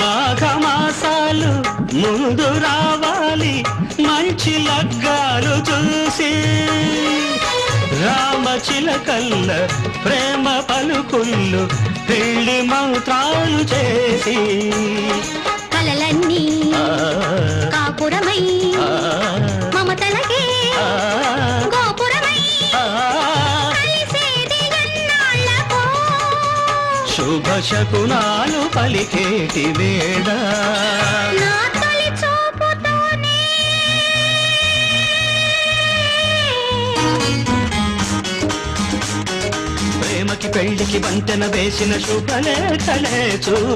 మాఘమాసాలు ముందు రావాలి. మంచి లగ్గాలు చూసి రామచిలకల్ల ప్రేమ పలుకుళ్ళు పెళ్ళి మంత్రాలు చేసి శుభ శకునాలు పలికేటి వేళ తొలి ప్రేమకి పెళ్ళికి వంతెన వేసిన శుభలేఖలే చూ